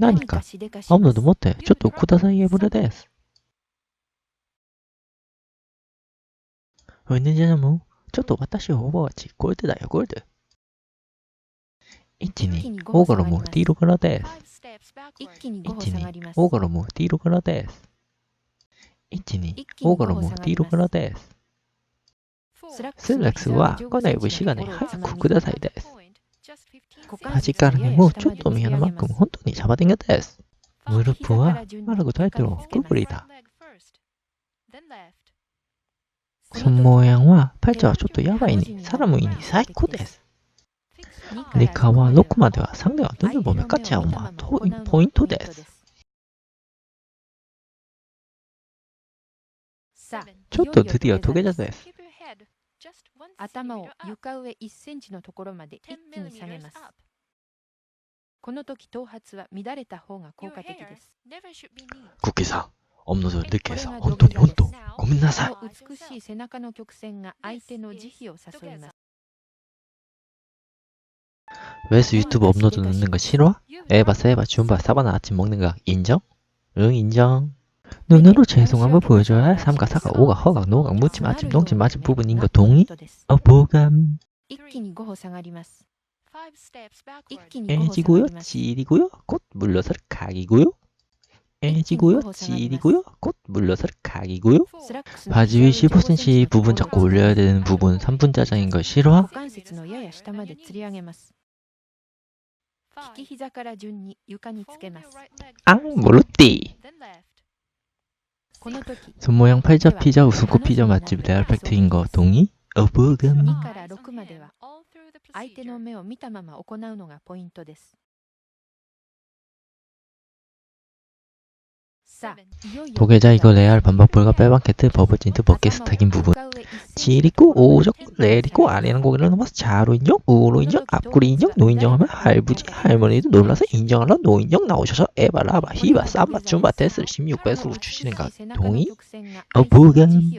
何か？アムロでもってちょっとくださいエブレです。おいねじゃもちょっと私をオーバーワッチ、これでだよ、これで。一に、オーガロム、ティーロからです。一気に5歩一に下がりま、すオーガロム、ティーロからです。一に一、気にオーガロム、ティーロからです。スラックスは、この節がね、早くくださいです。端からにもちょっと宮のマックも本当にシャバティングです。ムルプは、マルクタイトルをくくりだ。その模様は、パイチャはちょっとやばいに、サラムイに最高です。リカは6までは3ではどんどんめかっちゃうまポイントです。ちょっとドゥディはトゲジャです。頭を床上1センチのところまで一気に下げます。この時頭髪は乱れた方が効果的です。クッキーさん、オムノドルでケイさん、本当に本当、ごめんなさい。この美しい背中の曲線が相手の慈悲を誘います。 왜서 유튜브 업로드 넣는 거 싫어? 에바, 세바, 줌바, 사바나 아침 먹는 거 인정? 응, 인정. 눈으로 죄송함을 보여줘야 삼가사가 오가 허가 노가 무침 아침 농침 마침 부분인 거 동의? 어. 보감. 애지고요? 지리고요? 꽃 물러설 각이고요? 애지고요? 지리고요? 꽃 물러설 각이고요? 바지 위 15cm 부분 잡고 올려야 되는 부분 3분 짜장인 걸 싫어? 앙 모르띠 この時、 손모양 팔자 피자 우스코 피자 맛집 레알팩트인 거 동의? 어, 보감. 2から6までは相手の目を見たまま行うのがポイントです。 도계자 이거 레알 반박 불가 빼박해트 버블진트 버킷 스탁인 부분 지리고 오적 레리고 아래는 고개를 넘어서 자로 인정 우로 인정 앞구리 인정 노 인정하면 할부지 할머니도 놀라서 인정하러 노 인정 나오셔서 에바 라바 히바 사바 줌바 테스를 16배수로 주시는 거 동의? 어. 어, 보감.